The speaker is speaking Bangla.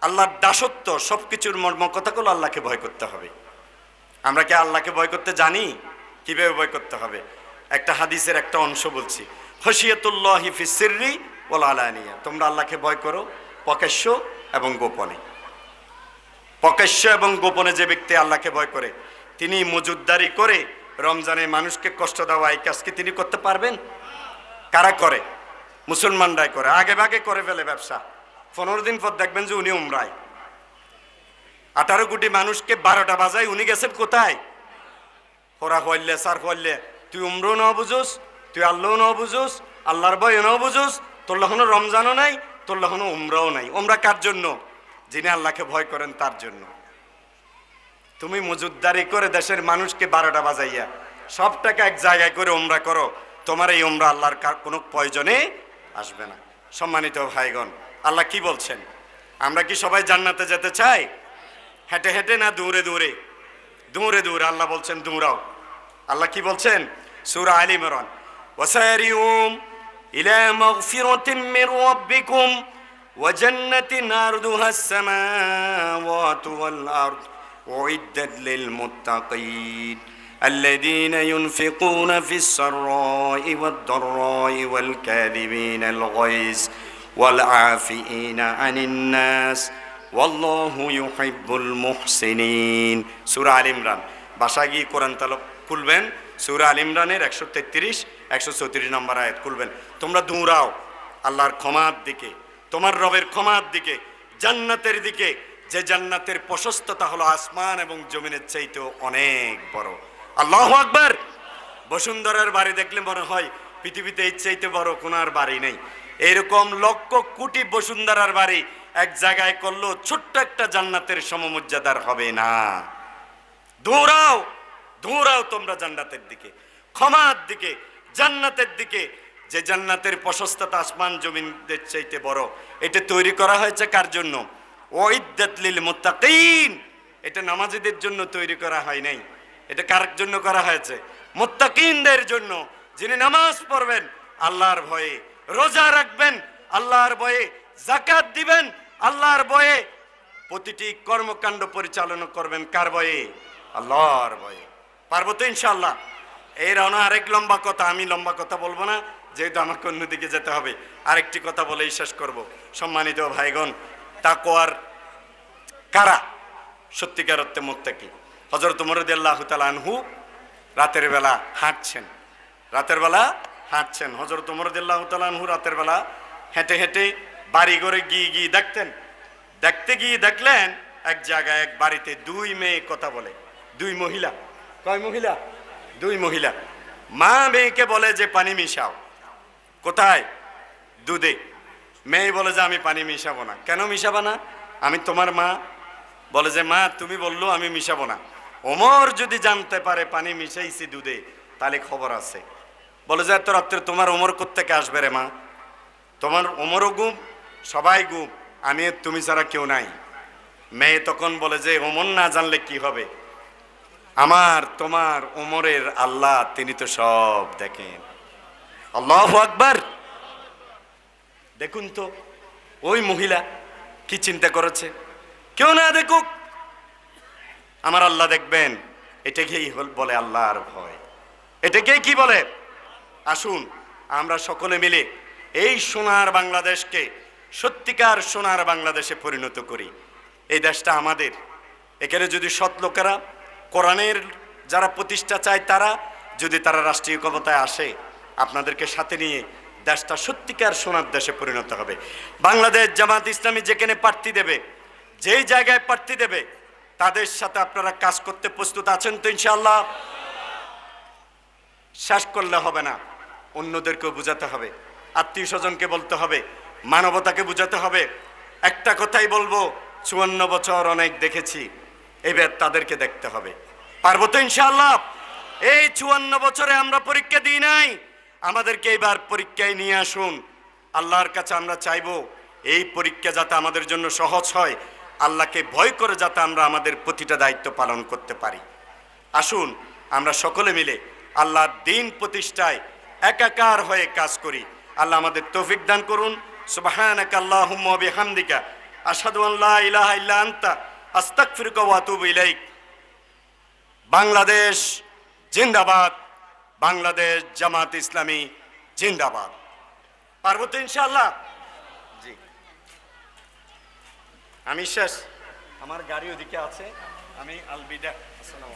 আল্লাহর দাসত্ব সব কিছুর মর্ম কথাগুলো আল্লাহকে ভয় করতে হবে। আমরা কি আল্লাহকে ভয় করতে জানি? কীভাবে ভয় করতে হবে? একটা হাদিসের একটা অংশ বলছি। হসিয়তুল্লাহ ফিসিরি ওল আলানিয়া। তোমরা আল্লাহকে ভয় করো প্রকাশ্য এবং গোপনে। প্রকাশ্য এবং গোপনে যে ব্যক্তি আল্লাহকে ভয় করে, তিনি মজুদদারি করে রমজানে মানুষকে কষ্ট দেওয়া এই কাজকে তিনি করতে পারবেন? কারা করে? মুসলমানরাই করে। আগে ভাগে করে ফেলে ব্যবসা। পনেরো দিন পর দেখবেন যে উনি উমরায়। আঠারো কোটি মানুষকে বারোটা বাজায় উনি গেছেন কোথায়? ওরা হইলে, স্যার হইলে, তুই উমরও ন বুঝুস, তুই আল্লাহ ন বুঝুস, আল্লাহর ভয় ন বুঝুস, তোর লখনো রমজানও নাই, তোর লখনো উমরাও নাই। উমরা কার জন্য? যিনি আল্লাহকে ভয় করেন তার জন্য। তুমি মজুদদারি করে দেশের মানুষকে বারোটা বাজাইয়া সব টাকা এক জায়গায় করে উমরা করো, তোমার এই উমরা আল্লাহর কোনো প্রয়োজনে আসবে না। সম্মানিত ভাইগণ আল্লাহ কি বলছেন আমরা কি সবাই জান্নাতে যেতে চাই হেঁটে হেঁটে না দূরে দূরে দূরে দূরে আল্লাহ বলছেন দূরাও আল্লাহ কি বলছেন সুরা আলী মরন ওসারিউম ইলা মাগফিরাতিন মির রাব্বিকুম وجنة عرضها السماوات والأرض أعدت للمتقين الذين ينفقون في السراء والضراء والكاذبين الغيظ والعافئين عن الناس والله يحب المحسنين سورة آل ইমরান বাসায় গিয়ে কোরআন তাল খুলবেন সুরা আল ইমরানের একশো তেত্রিশ একশো চৌত্রিশ নম্বর আয়াত খুলবেন তোমরা দৌড়াও আল্লাহর ক্ষমার দিকে তোমার রবের ক্ষমার দিকে জান্নাতের দিকে যে জান্নাতের প্রশস্ততা হলো আসমান এবং জমিনের চাইতেও অনেক বড় আল্লাহ আকবার বসুন্ধরার বাড়ি দেখলে মনে হয় পৃথিবীতে এর চাইতে বড় কোনো আর বাড়ি নেই এরকম লক্ষ কোটি বসুন্ধরার বাড়ি এক জায়গায় করল, ছোট্ট একটা জান্নাতের সমমর্যাদার হবে না। দৌড়াও দৌড়াও তোমরা জান্নাতের দিকে, ক্ষমার দিকে, জান্নাতের দিকে। যে জান্নাতের প্রশস্ততা আসমান জমিনদের চাইতে বড়, এটা তৈরি করা হয়েছে কার জন্য? ওইদাতলিল মোত্তাকিন। এটা নামাজিদের জন্য তৈরি করা হয় নাই। এটা কার জন্য করা হয়েছে? মোত্তাকিনদের জন্য। যিনি নামাজ পড়বেন, আল্লাহর ভয়ে। রোজা রাখবেন, আল্লাহর বয়ে জাকাত দিবেন, আল্লাহর বয়ে প্রতিটি কর্মকাণ্ড পরিচালনা করবেন কার বয়ে? আল্লাহর বয়ে। পারব তো ইনশাল্লাহ এর অন আরেক লম্বা কথা, আমি লম্বা কথা বলব না, যেহেতু আমাকে অন্যদিকে যেতে হবে। আরেকটি কথা বলেই শেষ করব। সম্মানিত ভাইগণ তাকোয়ার কারা? সত্যিকার অর্থে মুত্তাকি হজরত মরুদাল্লাহ আনহু রাতের বেলা হাঁটছেন। রাতের বেলা হাঁটছেন। হজরত মরুদাল্লাহ আনহু রাতের বেলা হেঁটে হেঁটে বাড়ি ঘরে গিয়ে গিয়ে দেখতেন। দেখতে গিয়ে দেখলেন এক জায়গায় এক বাড়িতে দুই মেয়ে কথা বলে। দুই মহিলা। কয় মহিলা? দুই মহিলা। মা মেয়েকে বলে যে, পানি মিশাও। কোথায়? দুধে। মেয়ে বলে যে, আমি পানি মিশাবো না। কেন মিশাবো না? আমি তোমার মা। বলে যে, মা, তুমি বলল আমি মিশাবো না। ওমর যদি জানতে পারে পানি মিশাইছি দুধে, তাহলে খবর আছে। বলে যে, এত রাত্রে তোমার ওমর কোত্থেকে আসবে রে মা? তোমার ওমরও গুম, সবাই গুম, আমি তুমি ছাড়া কেউ নাই। মেয়ে তখন বলে যে ওমর না জানলে কি হবে? আমার, তোমার ওমরের আল্লাহ, তিনি তো সব দেখেন। আল্লাহ আকবার! দেখুন তো, ওই মহিলা কি চিন্তা করেছে? কেউ না দেখুক। আমার আল্লাহ দেখবেন। এটাকেই বলে আল্লাহর ভয়? এটাকেই কি বলে? আসুন, আমরা সকলে মিলে এই সোনার বাংলাদেশকে, সত্যিকার সোনার বাংলাদেশে পরিণত করি। এই দেশটা আমাদের। এখানে যদি সৎ লোকেরা, কোরআনের যারা প্রতিষ্ঠা চায় তারা, যদি তারা রাষ্ট্রীয় ক্ষমতায় আসে, আপনাদেরকে সাথে নিয়ে দেশটা সত্যিকার সোনার দেশে পরিণত হবে। বাংলাদেশ জামাত ইসলামী যেখানে প্রার্থী দেবে, যেই জায়গায় প্রার্থী দেবে, তাদের সাথে আপনারা কাজ করতে প্রস্তুত আছেন তো ইনশাল্লাহ শেষ করলে হবে না। অন্যদেরকেও বুঝাতে হবে, আত্মীয় স্বজনকে বলতে হবে, মানবতাকে বুঝাতে হবে। একটা কথাই বলব, চুয়ান্ন বছর অনেক দেখেছি, এবার তাদেরকে দেখতে হবে। পারব তো ইনশাআল্লাহ? এই চুয়ান্ন বছরে আমরা পরীক্ষা দিই নাই, আমাদেরকে এবার পরীক্ষায় নিয়ে আসুন। আল্লাহর কাছে আমরা চাইব, এই পরীক্ষা যাতে আমাদের জন্য সহজ হয়, আল্লাহকে ভয় করে যাতে আমরা আমাদের প্রতিটা দায়িত্ব পালন করতে পারি। আসুন, আমরা সকলে মিলে আল্লাহর দিন প্রতিষ্ঠায় একাকার হয়ে কাজ করি। আল্লাহ আমাদের তৌফিক দান করুন। সুবহানাকা আল্লাহুম্মা বাংলাদেশ জিন্দাবাদ। বাংলাদেশ জামাত ইসলামী জিন্দাবাদ। পারব তো ইনশাআল্লাহ? জি। আমি শেষ। আমার গাড়ি ওদিকে আছে। আমি আলবিদা। আসসালামু